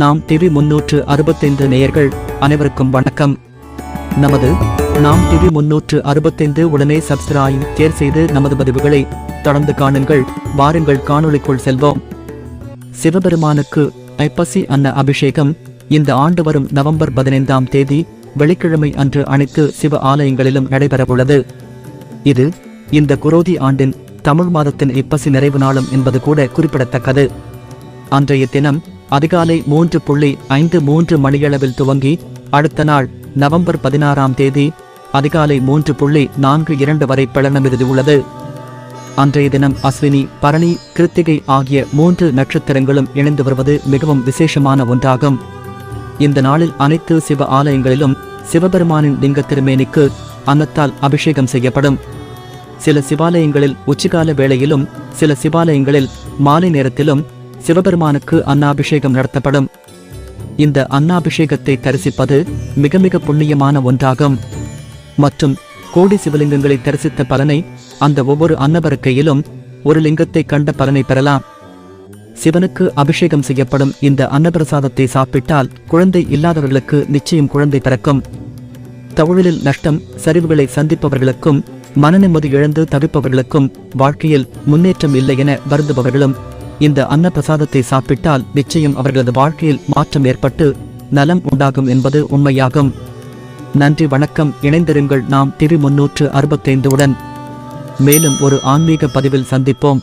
நாம் டிவி முன்னூற்று அறுபத்தைந்து நேயர்கள் அனைவருக்கும் வணக்கம். நமது நாம் டிவி முன்னூற்று அறுபத்தைந்து உடனே சப்ஸ்கிரைப் தேர் செய்து நமது பதிவுகளை தொடர்ந்து காணுங்கள். வாருங்கள் காணொளிக்குள் செல்வோம். சிவபெருமானுக்கு ஐப்பசி அன்ன அபிஷேகம் இந்த ஆண்டு வரும் நவம்பர் பதினைந்தாம் தேதி வெள்ளிக்கிழமை அன்று அனைத்து சிவ ஆலயங்களிலும் நடைபெறவுள்ளது. இது இந்த குரோதி ஆண்டின் தமிழ் மாதத்தின் இப்பசி நிறைவு நாளும் என்பது கூட குறிப்பிடத்தக்கது. அன்றைய தினம் அதிகாலை மூன்று புள்ளி ஐந்து மூன்று மணியளவில் துவங்கி அடுத்த நாள் நவம்பர் பதினாறாம் தேதி அதிகாலை மூன்று புள்ளி நான்கு இரண்டு வரை பிளனமிருதி உள்ளது. அன்றைய தினம் அஸ்வினி பரணி கிருத்திகை ஆகிய மூன்று நட்சத்திரங்களும் இணைந்து வருவது மிகவும் விசேஷமான ஒன்றாகும். இந்த நாளில் அனைத்து சிவ ஆலயங்களிலும் சிவபெருமானின் லிங்க திருமேனிக்கு அன்னத்தால் அபிஷேகம் செய்யப்படும். சில சிவாலயங்களில் உச்சிகால வேளையிலும் சில சிவாலயங்களில் மாலை நேரத்திலும் சிவபெருமானுக்கு அன்னாபிஷேகம் நடத்தப்படும். இந்த அன்னாபிஷேகத்தை தரிசிப்பது மிக மிக புண்ணியமான ஒன்றாகும். மற்றும் கோடி சிவலிங்கங்களை தரிசித்த பலனை அந்த ஒவ்வொரு அன்னபருக்கையிலும் ஒரு லிங்கத்தை கண்ட பலனை பெறலாம். சிவனுக்கு அபிஷேகம் செய்யப்படும் இந்த அன்னபிரசாதத்தை சாப்பிட்டால் குழந்தை இல்லாதவர்களுக்கு நிச்சயம் குழந்தை பிறக்கும். தொழிலில் நஷ்டம் சரிவுகளை சந்திப்பவர்களுக்கும் மனநிம்மதி இழந்து தவிப்பவர்களுக்கும் வாழ்க்கையில் முன்னேற்றம் இல்லை என வருந்துபவர்களும் இந்த அன்ன பிரசாதத்தை சாப்பிட்டால் நிச்சயம் அவர்களது வாழ்க்கையில் மாற்றம் ஏற்பட்டு நலம் உண்டாகும் என்பது உண்மையாகும். நன்றி வணக்கம். இணைந்திருங்கள் நாம் திரு முன்னூற்று அறுபத்தைந்து உடன். மேலும் ஒரு ஆன்மீக பதிவில் சந்திப்போம்.